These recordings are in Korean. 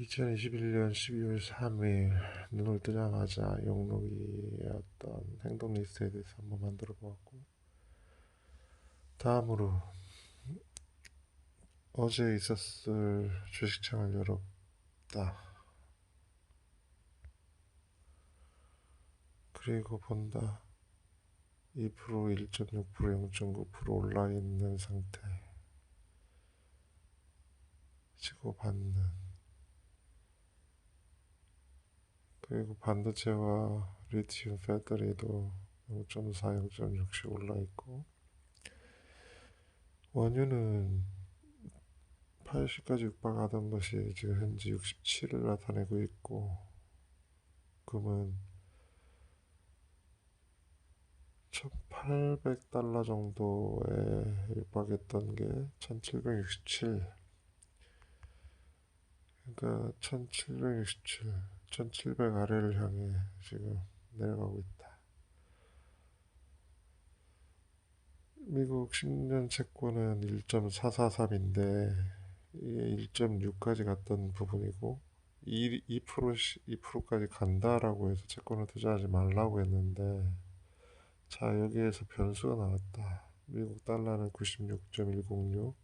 2021년 12월 3일 눈을 뜨자마자 용록이의 어떤 행동 리스트에 대해서 한번 만들어 보았고 다음으로 어제 있었을 주식창을 열었다. 그리고 본다. 2% 1.6% 0.9% 올라 있는 상태. 치고 받는 그리고 반도체와 리튬 배터리도 0.4, 0.6씩 올라있고 원유는 80까지 육박하던 것이 지금 현재 67을 나타내고 있고 금은 1800달러 정도에 육박했던 게 1767 그러니까 1767 1700 아래를 향해 지금 내려가고 있다. 미국 10년 채권은 1.443인데 이게 1.6까지 갔던 부분이고 2, 2%, 2%까지 간다라고 해서 채권을 투자하지 말라고 했는데 자 여기에서 변수가 나왔다. 미국 달러는 96.106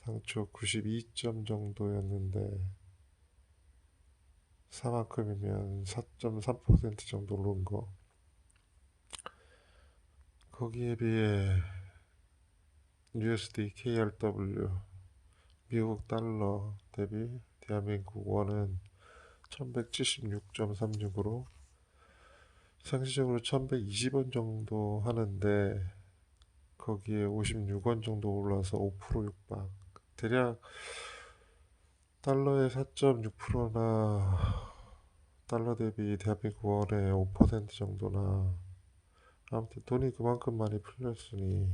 당초 92점 정도였는데 4만큼이면 4.3% 정도 오른 거. 거기에 비해 USD KRW 미국 달러 대비 대한민국 원은 1176.36으로 상시적으로 1120원 정도 하는데 거기에 56원 정도 올라서 5% 육박 대략 달러의 4.6%나 달러 대비 대한민국 원의 5% 정도나 아무튼 돈이 그만큼 많이 풀렸으니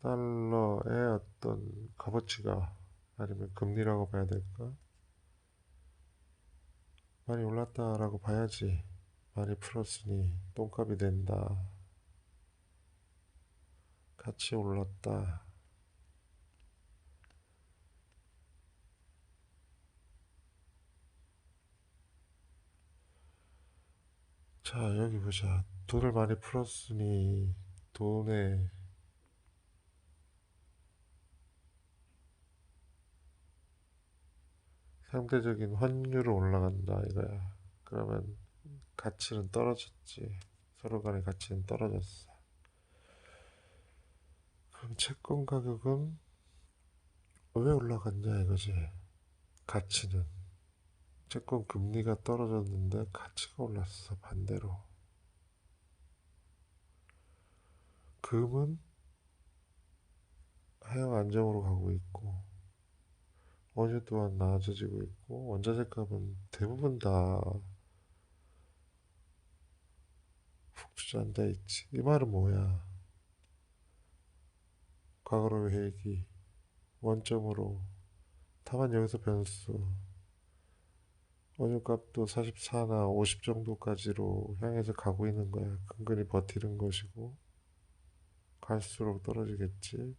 달러의 어떤 값어치가 아니면 금리라고 봐야 될까? 많이 올랐다라고 봐야지 많이 풀었으니 똥값이 된다 같이 올랐다 자, 여기 보자. 돈을 많이 풀었으니 돈에 상대적인 환율은 올라간다 이거야. 그러면 가치는 떨어졌지. 서로 간의 가치는 떨어졌어. 그럼 채권 가격은 왜 올라갔냐 이거지. 가치는. 채권 금리가 떨어졌는데 가치가 올랐어 반대로. 금은 하향 안정으로 가고 있고 원유 또한 나아지고 있고 원자재 값은 대부분 다훅 주저앉아 있지. 이 말은 뭐야? 과거로 회기 원점으로 다만 여기서 변수 원유값도 44나 50 정도까지로 향해서 가고 있는 거야. 근근히 버티는 것이고 갈수록 떨어지겠지.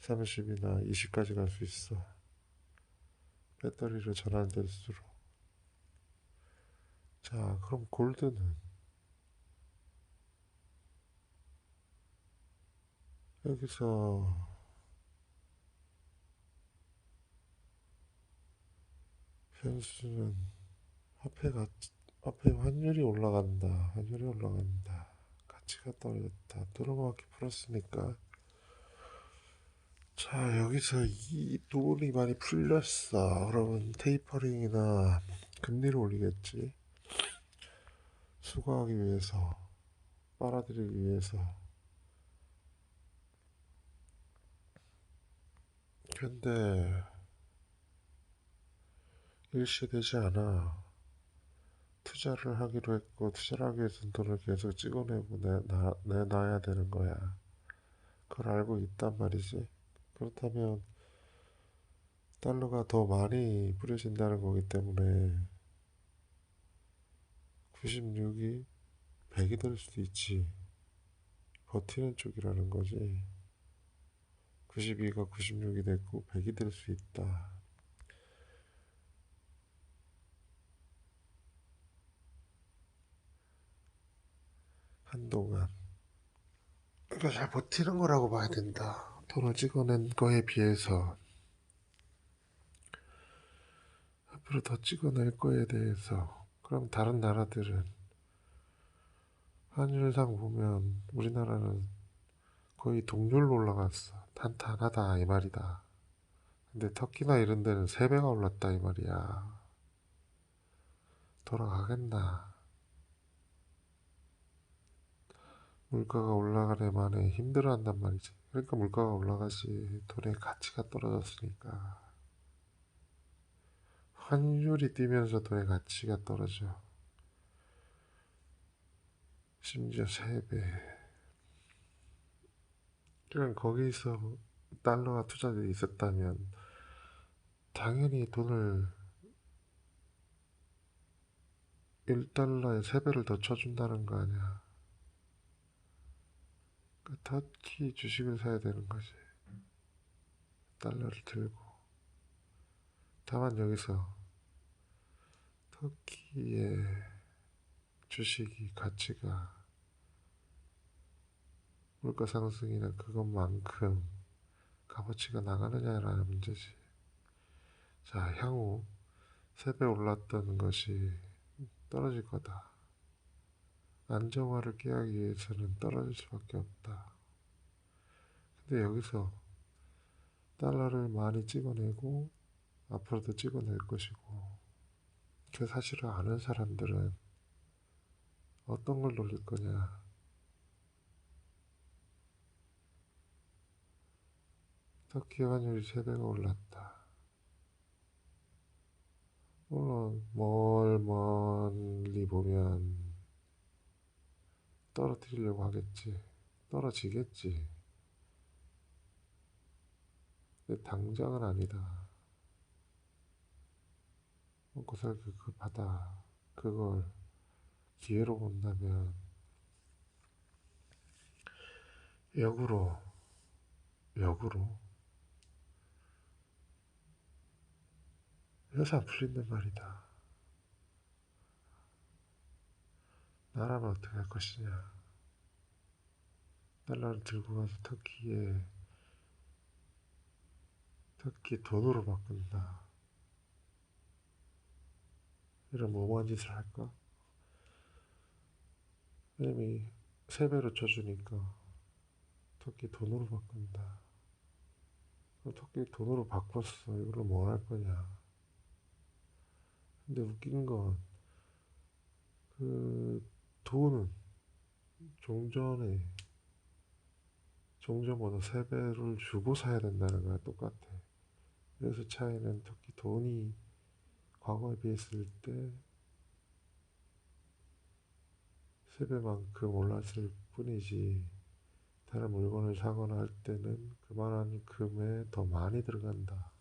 30이나 20까지 갈 수 있어. 배터리로 전환될수록. 자, 그럼 골드는 여기서 변수는 화폐가 화폐 환율이 올라간다. 환율이 올라간다. 가치가 떨어졌다. 뚫어막기 풀었으니까 자 여기서 이 돈이 많이 풀렸어. 그러면 테이퍼링이나 금리를 올리겠지. 수거하기 위해서 빨아들이기 위해서 근데 일시되지 않아. 투자를 하기로 했고 투자를 하기 위해서 돈을 계속 찍어내고 내놔, 내놔야 되는 거야. 그걸 알고 있단 말이지. 그렇다면 달러가 더 많이 뿌려진다는 거기 때문에 96이 100이 될 수도 있지. 버티는 쪽이라는 거지. 92가 96이 됐고 100이 될 수 있다. 한동안 이거 잘 버티는 거라고 봐야 된다. 돈을 찍어낸 거에 비해서 앞으로 더 찍어낼 거에 대해서 그럼 다른 나라들은 환율상 보면 우리나라는 거의 동률로 올라갔어. 탄탄하다 이 말이다. 근데 터키나 이런 데는 세 배가 올랐다 이 말이야. 돌아가겠나? 물가가 올라가네 만에 힘들어한단 말이지. 그러니까 물가가 올라가지. 돈의 가치가 떨어졌으니까. 환율이 뛰면서 돈의 가치가 떨어져. 심지어 세 배. 그냥 거기서 달러가 투자돼 있었다면 당연히 돈을 1달러에 3배를 더 쳐준다는 거 아니야. 그 터키 주식을 사야 되는 거지. 달러를 들고. 다만 여기서 터키의 주식이 가치가 물가 상승이나 그것만큼 값어치가 나가느냐라는 문제지. 자, 향후 세배 올랐던 것이 떨어질 거다. 안정화를 깨하기 위해서는 떨어질 수밖에 없다. 근데 여기서 달러를 많이 찍어내고 앞으로도 찍어낼 것이고 그 사실을 아는 사람들은 어떤 걸 노릴 거냐 터키 환율이 3배가 올랐다. 물론 멀 멀리 보면 떨어뜨리려고 하겠지. 떨어지겠지. 근데 당장은 아니다. 먹고 살기 그 바다 그걸 기회로 본다면 역으로 역으로 안 풀린단 말이다. 나라면 어떻게 할 것이냐. 달러를 들고 가서 터키에 터키 돈으로 바꾼다. 이런 뭐한 짓을 할까? 왜냐면 세 배로 쳐주니까 터키 돈으로 바꾼다. 터키 돈으로 바꿨어. 이걸로 뭐할 거냐? 근데 웃긴 건, 그, 돈은 종전에, 종전보다 세 배를 주고 사야 된다는 거야, 똑같아. 그래서 차이는 특히 돈이 과거에 비했을 때, 세 배만큼 올랐을 뿐이지, 다른 물건을 사거나 할 때는 그만한 금에 더 많이 들어간다.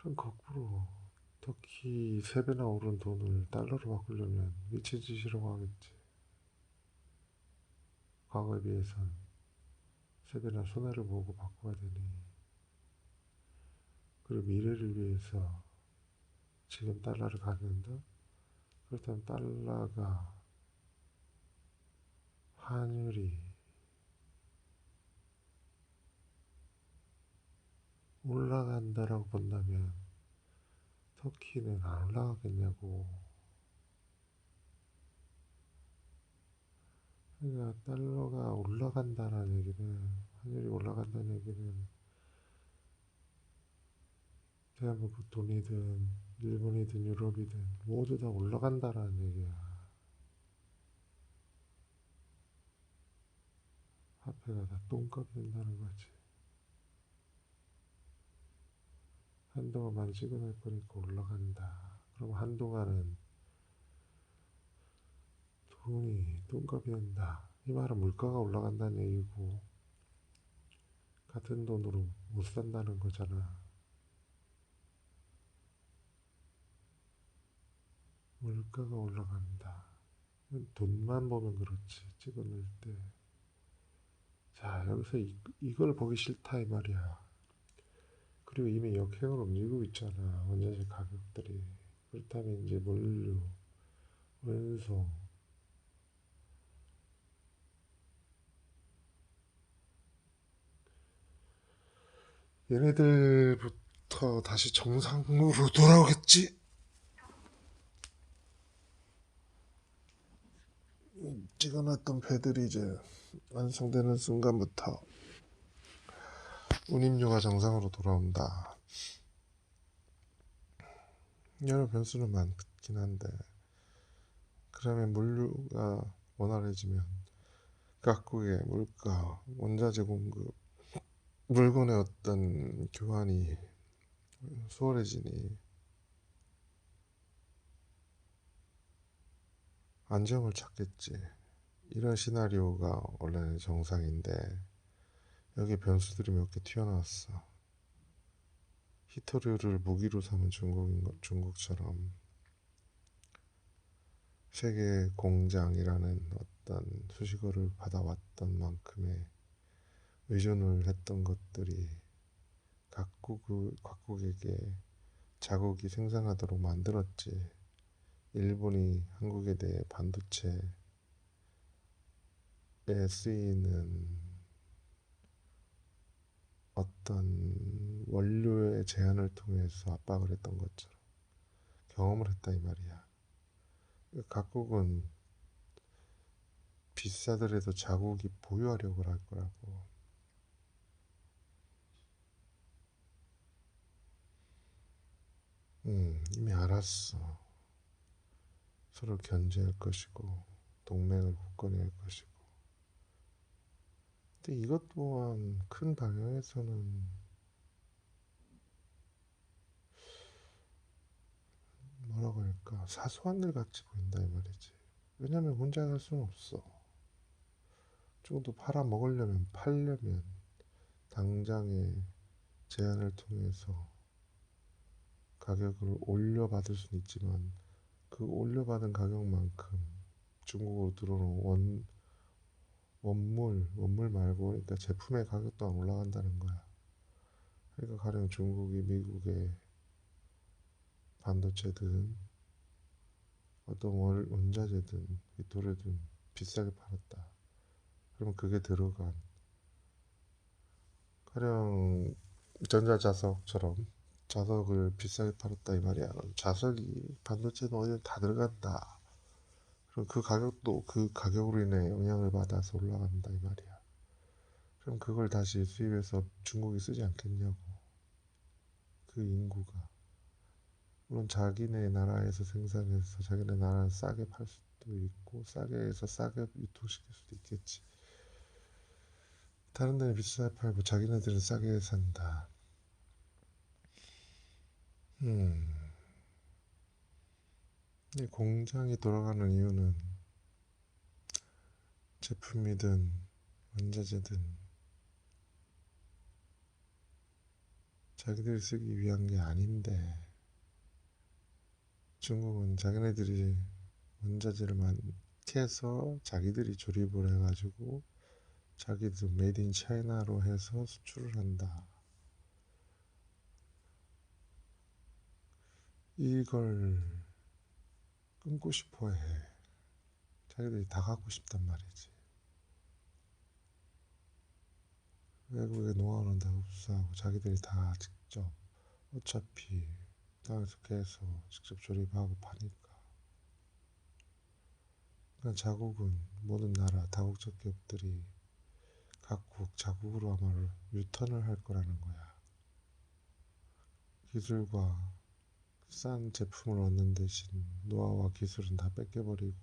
그럼 거꾸로 터키 세 배나 오른 돈을 달러로 바꾸려면 미친 짓이라고 하겠지. 과거에 비해선 세 배나 손해를 보고 바꿔야 되니. 그리고 미래를 위해서 지금 달러를 갖는다? 그렇다면 달러가 환율이 올라간다라고 본다면 터키는 안 올라가겠냐고. 그러니까 달러가 올라간다는 얘기는 환율이 올라간다는 얘기는 대한민국 돈이든 일본이든 유럽이든 모두 다 올라간다라는 얘기야. 화폐가 다 똥값 된다는 거지. 한동안 많이 찍어낼 거니까 올라간다. 그럼 한동안은 돈이 똥값이 된다. 이 말은 물가가 올라간다는 얘기고 같은 돈으로 못 산다는 거잖아. 물가가 올라간다. 돈만 보면 그렇지. 찍어낼 때. 자, 여기서 이, 이걸 보기 싫다 이 말이야. 그리고 이미 역행으로 움직이고 있잖아. 원자재 가격들이. 그렇다면 이제 물류, 운송, 얘네들부터 다시 정상으로 돌아오겠지? 찍어놨던 배들이 이제 완성되는 순간부터 운임료가 정상으로 돌아온다. 여러 변수는 많긴 한데 그러면 물류가 원활해지면 각국의 물가, 원자재 공급, 물건의 어떤 교환이 수월해지니 안정을 찾겠지. 이런 시나리오가 원래는 정상인데 여기 변수들이 몇 개 튀어나왔어. 히토류를 무기로 삼은 중국인 것, 중국처럼 세계 공장이라는 어떤 수식어를 받아왔던 만큼의 의존을 했던 것들이 각국, 각국에게 자국이 생산하도록 만들었지. 일본이 한국에 대해 반도체에 쓰이는 어떤 원료의 제한을 통해서 압박을 했던 것처럼 경험을 했다 이 말이야. 각국은 비싸더라도 자국이 보유하려고 할 거라고. 음, 이미 알았어. 서로 견제할 것이고, 동맹을 굳건히 할 것이고. 근데 이것 또한 큰 방향에서는 뭐라고 할까, 사소한 일 같이 보인다 이 말이지. 왜냐면 혼자 할 수는 없어. 조금더 팔아 먹으려면, 팔려면, 당장의 제한을 통해서 가격을 올려받을 수는 있지만 그 올려받은 가격만큼 중국으로 들어오는 원, 원물, 원물 말고 그러니까 제품의 가격도 안 올라간다는 거야. 그러니까 가령 중국이 미국의 반도체든 어떤 원, 원자재든 비토르든 비싸게 팔았다. 그러면 그게 들어간 가령 전자자석처럼 자석을 비싸게 팔았다 이 말이야. 자석이 반도체는 어디 다 들어간다. 그럼 그 가격도 그 가격으로 인해 영향을 받아서 올라간다 이 말이야. 그럼 그걸 다시 수입해서 중국이 쓰지 않겠냐고. 그 인구가. 물론 자기네 나라에서 생산해서 자기네 나라 싸게 팔 수도 있고 싸게 해서 싸게 유통시킬 수도 있겠지. 다른 데는 비싸게 팔고 자기네들은 싸게 산다. 음. 이 공장이 돌아가는 이유는 제품이든 원자재든 자기들이 쓰기 위한 게 아닌데 중국은 자기네들이 원자재를 많게해서 자기들이 조립을 해가지고 자기들 메이드 인 차이나로 해서 수출을 한다. 이걸 끊고 싶어 해. 자기들이 다 갖고 싶단 말이지. 외국의 노하우는 다 흡수하고 자기들이 다 직접 어차피 땅에서 계속 직접 조립하고 파니까. 그러니까 자국은 모든 나라 다국적 기업들이 각국 자국으로 아마 유턴을 할 거라는 거야. 기술과 싼 제품을 얻는 대신 노하우와 기술은 다 뺏겨버리고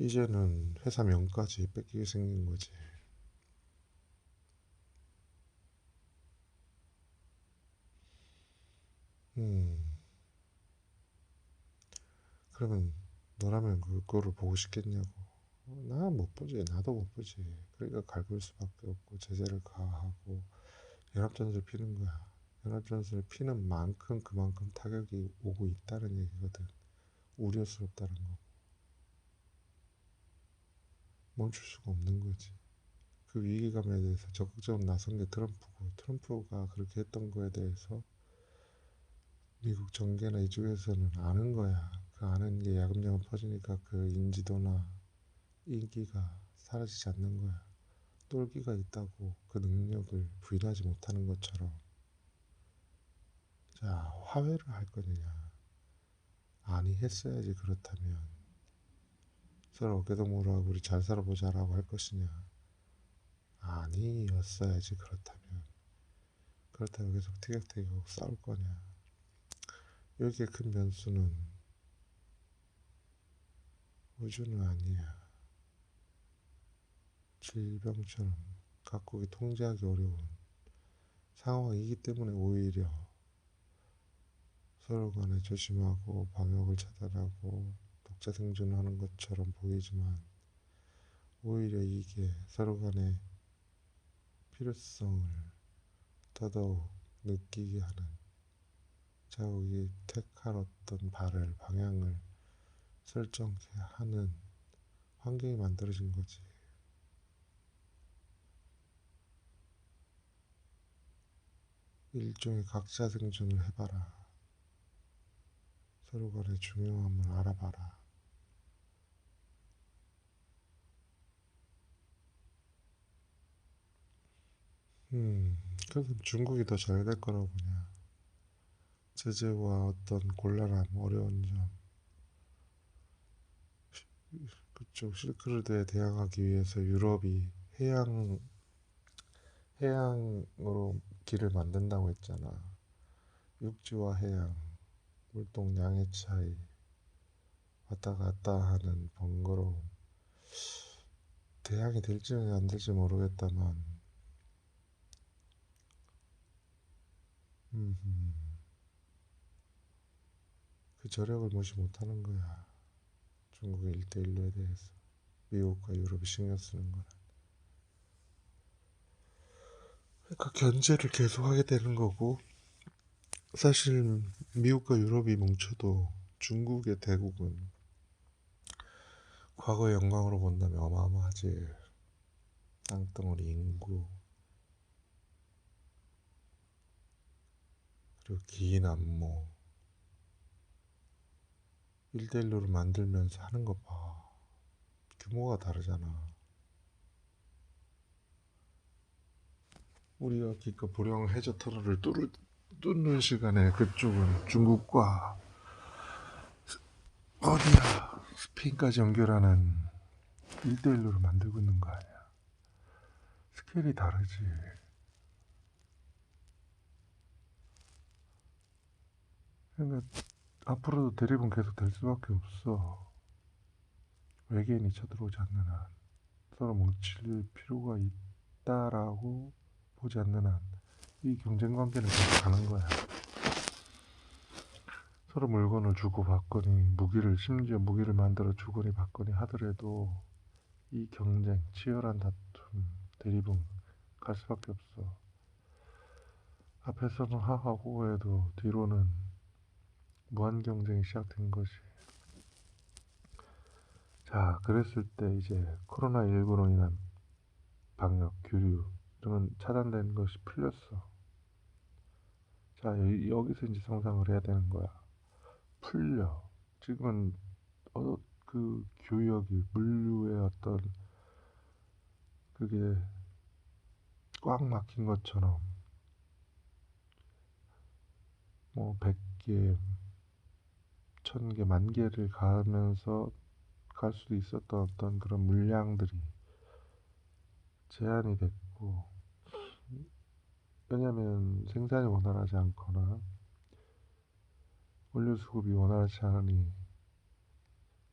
이제는 회사 명까지 뺏기게 생긴 거지. 음. 그러면 너라면 그거를 보고 싶겠냐고. 나 못 보지. 나도 못 보지. 그러니까 갈굴 수밖에 없고 제재를 가하고 연합전술 피는 거야. 연합전선을 피는 만큼 그만큼 타격이 오고 있다는 얘기거든. 우려스럽다는 거고. 멈출 수가 없는 거지. 그 위기감에 대해서 적극적으로 나선 게 트럼프고 트럼프가 그렇게 했던 거에 대해서 미국 정계나 이쪽에서는 아는 거야. 그 아는 게 야금야금 퍼지니까 그 인지도나 인기가 사라지지 않는 거야. 똘끼가 있다고 그 능력을 부인하지 못하는 것처럼. 자, 화해를 할 거느냐. 아니, 했어야지 그렇다면. 서로 어깨동무하고 우리 잘 살아보자라고 할 것이냐. 아니었어야지 그렇다면. 그렇다고 계속 티격태격 싸울 거냐. 여기에 큰 변수는 우주는 아니야. 질병처럼 각국이 통제하기 어려운 상황이기 때문에 오히려 서로 간에 조심하고 방역을 차단하고 독자 생존하는 것처럼 보이지만 오히려 이게 서로 간의 필요성을 더더욱 느끼게 하는 자국이 택할 어떤 발을 방향을 설정해 하는 환경이 만들어진 거지. 일종의 각자 생존을 해봐라. 서로 간의 중요함을 알아봐라. 음, 그래서 중국이 더 잘 될 거라고 보냐. 제재와 어떤 곤란함, 어려운 점. 그쪽 실크로드에 대항하기 위해서 유럽이 해양, 해양으로 길을 만든다고 했잖아. 육지와 해양, 물동량의 차이, 왔다 갔다 하는 번거로움. 대항이 될지 안 될지 모르겠다만, 음, 그 저력을 무시 못하는 거야. 중국의 일대일로에 대해서 미국과 유럽이 신경 쓰는 거는. 그러니까 견제를 계속하게 되는 거고 사실 미국과 유럽이 뭉쳐도 중국의 대국은 과거의 영광으로 본다면 어마어마하지 땅덩어리 인구 그리고 긴 안모 일대일로를 만들면서 하는 거 봐. 규모가 다르잖아. 우리가 기껏 보령 해저 터널을 뚫을, 뚫는 시간에 그쪽은 중국과 어디야 스페인까지 연결하는 일대일로를 만들고 있는 거 아니야. 스케일이 다르지. 그러니까 앞으로도 대립은 계속 될 수밖에 없어. 외계인이 쳐들어오지 않는 한 서로 뭉칠 필요가 있다라고 보지 않는 한 이 경쟁 관계는 계속 가는 거야. 서로 물건을 주고 받거니 무기를 심지어 무기를 만들어 주거니 받거니 하더라도 이 경쟁 치열한 다툼 대립은 갈 수밖에 없어. 앞에서는 하하고 해도 뒤로는 무한 경쟁이 시작된 것이. 자, 그랬을 때 이제 코로나19로 인한 방역, 규류 건 차단된 것이 풀렸어. 자, 여기서 이제 상상을 해야 되는 거야. 풀려. 지금은 어, 그 교역이 물류의 어떤 그게 꽉 막힌 것처럼 뭐 100개, 1000개, 만 개를 가면서 갈 수도 있었던 어떤 그런 물량들이 제한이 됐고 왜냐하면 생산이 원활하지 않거나 원료 수급이 원활하지 않으니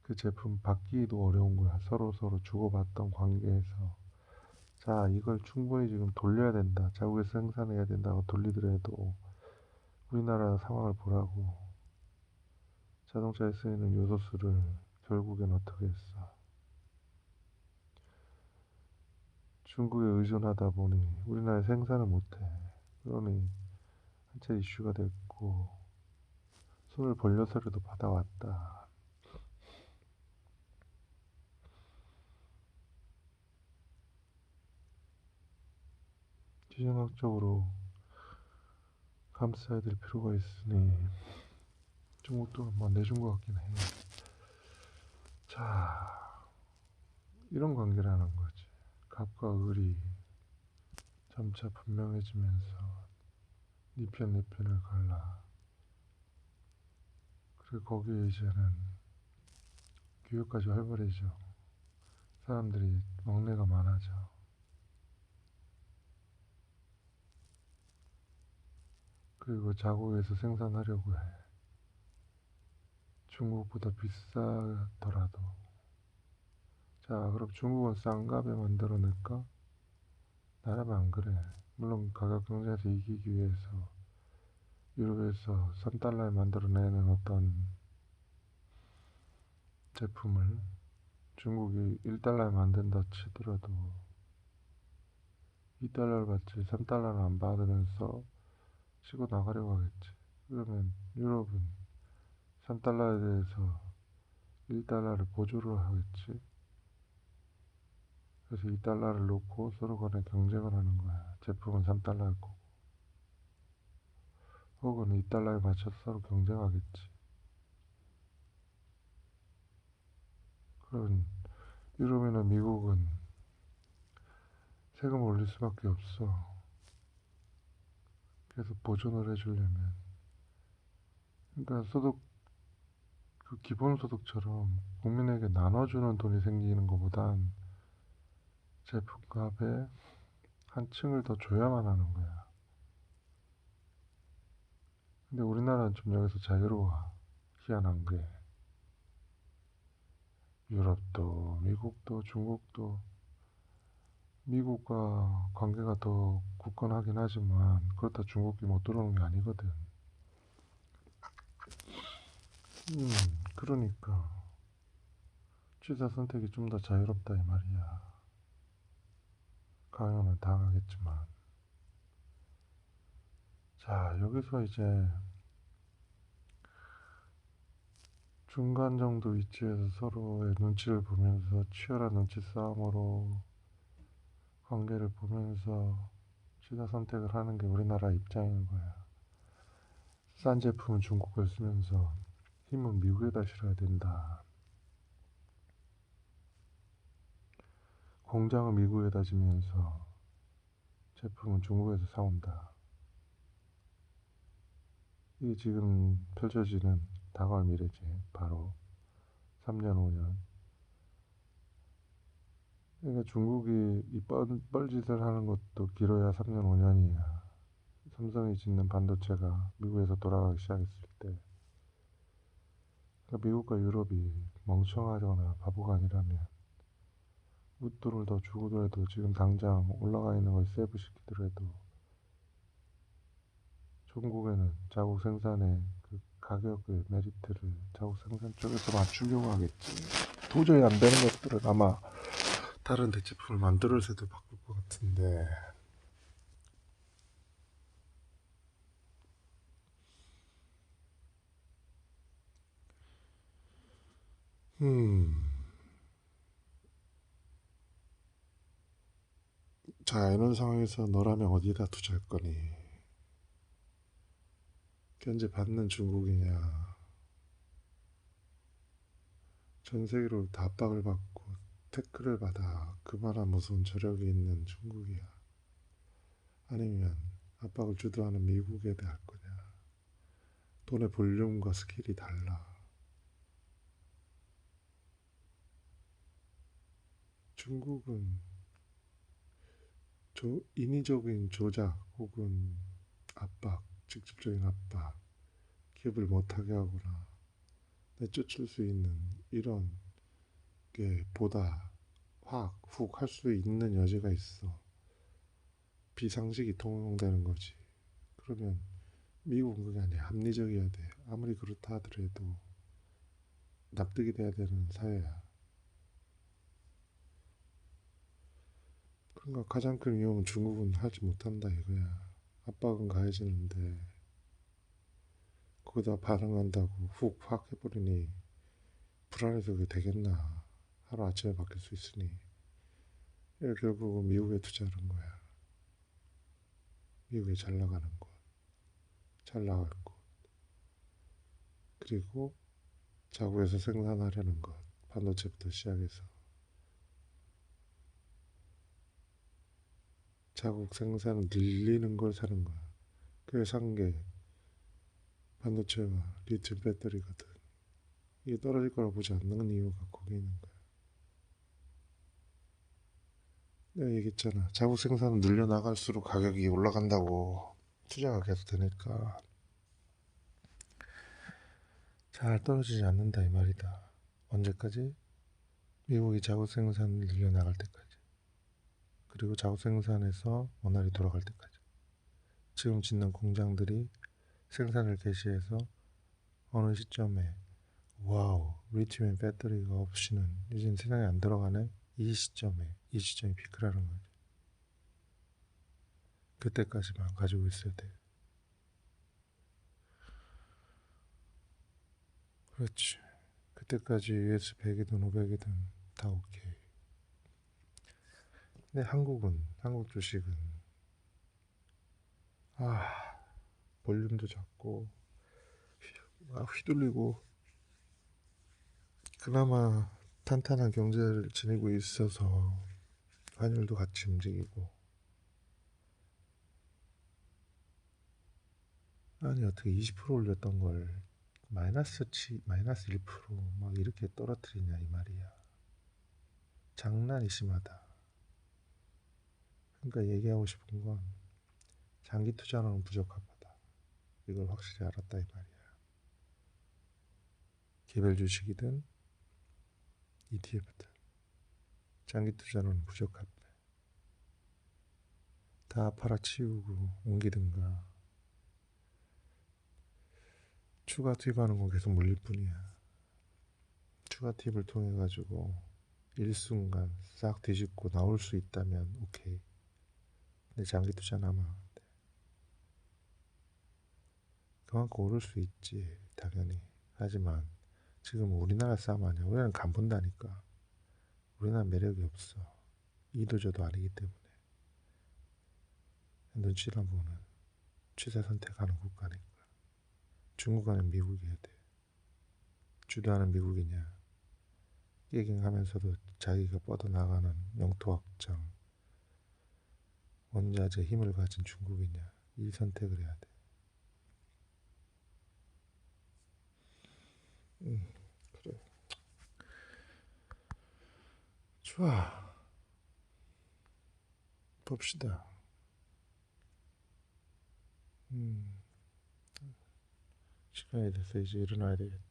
그 제품 받기도 어려운 거야. 서로 서로 주고받던 관계에서. 자, 이걸 충분히 지금 돌려야 된다. 자국에서 생산해야 된다고 돌리더라도 우리나라 상황을 보라고. 자동차에 쓰이는 요소수를 결국엔 어떻게 했어? 중국에 의존하다 보니 우리나라에 생산을 못해. 그러니 한차 이슈가 됐고 손을 벌려서라도 받아왔다. 지정학적으로 감싸야 될 필요가 있으니 중국도 한번 내준 것 같긴 해요. 자, 이런 관계라는 거지. 갑과 을이 점차 분명해지면서 니편 내 편을 갈라. 그리고 거기에 이제는 교육까지 활발해져. 사람들이 막내가 많아져. 그리고 자국에서 생산하려고 해. 중국보다 비싸더라도. 자, 그럼 중국은 싼 값에 만들어낼까? 나라면 안 그래. 물론 가격 경쟁에서 이기기 위해서 유럽에서 3달러에 만들어내는 어떤 제품을 중국이 1달러에 만든다 치더라도 2달러를 받지 3달러는 안 받으면서 치고 나가려고 하겠지. 그러면 유럽은 3달러에 대해서 1달러를 보조를 하겠지. 그래서 2달러를 놓고 서로 간에 경쟁을 하는 거야. 제품은 3달러일 거고. 혹은 2달러에 맞춰서 서로 경쟁하겠지. 그런 유럽이나 미국은 세금 올릴 수밖에 없어. 그래서 보존을 해주려면. 그러니까 소득, 그 기본소득처럼 국민에게 나눠주는 돈이 생기는 것보단 제품값에 한 층을 더 줘야만 하는 거야. 근데 우리나라는 좀 여기서 자유로워. 희한한 게. 유럽도, 미국도, 중국도, 미국과 관계가 더 굳건하긴 하지만, 그렇다 중국이 못 들어오는 게 아니거든. 음, 그러니까. 취사 선택이 좀 더 자유롭다, 이 말이야. 강요는 당하겠지만. 자, 여기서 이제 중간 정도 위치에서 서로의 눈치를 보면서 치열한 눈치 싸움으로 관계를 보면서 취사 선택을 하는 게 우리나라 입장인 거야. 싼 제품은 중국 걸 쓰면서 힘은 미국에다 실어야 된다. 공장은 미국에 다 지면서 제품은 중국에서 사온다. 이게 지금 펼쳐지는 다가올 미래지. 바로 3년, 5년. 그러니까 중국이 이 뻘, 뻘짓을 하는 것도 길어야 3년, 5년이야. 삼성이 짓는 반도체가 미국에서 돌아가기 시작했을 때. 그러니까 미국과 유럽이 멍청하거나 바보가 아니라면 웃돈을 더 주고더라도 지금 당장 올라가 있는 걸 세이브 시키더라도 중국에는 자국 생산의 그 가격을 메리트를 자국 생산 쪽에서 맞추려고 하겠지. 도저히 안 되는 것들은 아마 다른 대체품을 만들어서도 바꿀 것 같은데. 음. 자, 이런 상황에서 너라면 어디다 투자할 거니? 견제 받는 중국이냐? 전 세계로 다 압박을 받고 태클을 받아 그만한 무서운 저력이 있는 중국이야. 아니면 압박을 주도하는 미국에 대할 거냐? 돈의 볼륨과 스킬이 달라. 중국은 조, 인위적인 조작 혹은 압박, 직접적인 압박, 기업을 못하게 하거나 내쫓을 수 있는 이런 게 보다 확, 훅 할 수 있는 여지가 있어. 비상식이 통용되는 거지. 그러면 미국은 그게 아니야. 합리적이어야 돼. 아무리 그렇다 하더라도 납득이 돼야 되는 사회야. 그러니까 가장 큰 위험은 중국은 하지 못한다 이거야. 압박은 가해지는데 거기다 반응한다고 훅 확 해버리니 불안해서 그게 되겠나. 하루 아침에 바뀔 수 있으니. 결국은 미국에 투자하는 거야. 미국이 잘 나가는 곳, 잘 나갈 곳, 그리고 자국에서 생산하려는 것, 반도체부터 시작해서 자국 생산을 늘리는 걸 사는 거야. 그게 산게 반도체와 리튬 배터리거든. 이게 떨어질 거라 보지 않는 이유가 거기 있는 거야. 내가 얘기했잖아. 자국 생산을 늘려나갈수록 가격이 올라간다고 투자가 계속 되니까 잘 떨어지지 않는다 이 말이다. 언제까지? 미국이 자국 생산을 늘려나갈 때까지. 그리고 자국 생산에서 원활히 돌아갈 때까지. 지금 짓는 공장들이 생산을 개시해서 어느 시점에 와우 리튬의 배터리가 없이는 이젠 세상에 안 들어가네 이 시점에 이 시점이 피크라는 거지 그때까지만 가지고 있어야 돼 그렇지. 그때까지 US 100이든 500이든 다 오케이 근데 한국은 한국 주식은. 아 볼륨도 작고 막 휘둘리고 그나마 탄탄한 경제를 지니고 있어서 환율도 같이 움직이고. 아니 어떻게 20% 올렸던 걸 마이너스 치 마이너스 1%막 이렇게 떨어뜨리냐 이 말이야. 장난이 심하다 그러니까 얘기하고 싶은 건 장기 투자로는 부적합하다 이걸 확실히 알았다 이 말이야 개별 주식이든 ETF들 장기 투자로는 부족합니다. 다 팔아치우고 옮기든가 추가 투입하는 건 계속 물릴 뿐이야. 추가 투입을 통해 가지고 일순간 싹 뒤집고 나올 수 있다면 오케이. 근데 장기 안 돼. 그만큼 오를 수 있지 당연히. 하지만 지금 우리나라 싸움 아니야. 우리나라는 간 본다니까. 우리나라 매력이 없어. 이도저도 아니기 때문에. 눈치를 보는 취사 선택하는 국가니까. 중국 하는 미국이어야 돼. 주도하는 미국이냐. 얘기하면서도 자기가 뻗어나가는 영토 확장, 원자재 힘을 가진 중국이냐. 이 선택을 해야 돼. 음. 좋아. 봅시다. 음. 시간이 됐어. 이제 일어나야 되겠다.